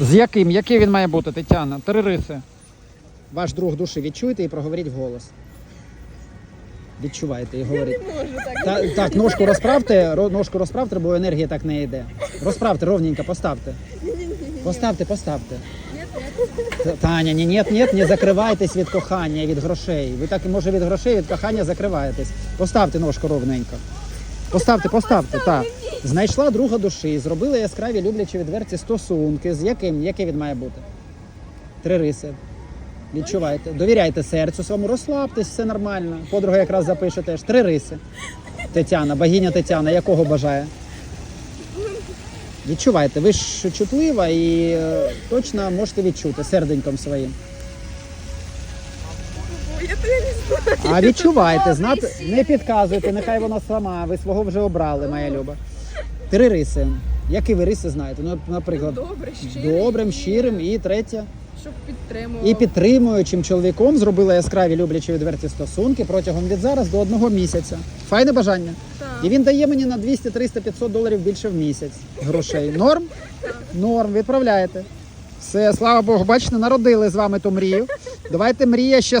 З яким? Який він має бути, Тетяна? Три риси. Ваш друг душі відчуйте і проговоріть вголос. Відчувайте і говоріть. Можу так. Та, так, ножку розправте, ро- ножку розправте, бо енергія так не йде. Розправте ровненько, поставте. Поставте, поставте. Та- Таня, ні, ні, ні, не закривайтесь від кохання і від грошей. Ви так і може від грошей, від кохання закриваєтесь. Поставте ножку ровненько. Поставте, поставте, так. Знайшла друга душі, зробила яскраві люблячі відверті стосунки. З яким? Яке він має бути? Три риси. Відчувайте. Довіряйте серцю своєму, розслабтесь, все нормально. Подруга якраз запише теж. Три риси. Тетяна, богиня Тетяна, якого бажає? Відчувайте, ви ж чутлива і е, точно можете відчути серденьком своїм. А відчувайте, знати, не підказуйте, нехай вона сама. Ви свого вже обрали, моя люба. Три риси. Які ви риси знаєте? Ну, наприклад, Добре, щирий. добрим, щирим і третє. Щоб підтримував. І підтримуючим чоловіком зробила яскраві люблячі відверті стосунки протягом від зараз до одного місяця. Файне бажання. Так. І він дає мені на 200, 300, 500 доларів більше в місяць грошей. Норм? Норм, відправляєте. Все, слава Богу, бачите, народили з вами ту мрію. Давайте мрія ще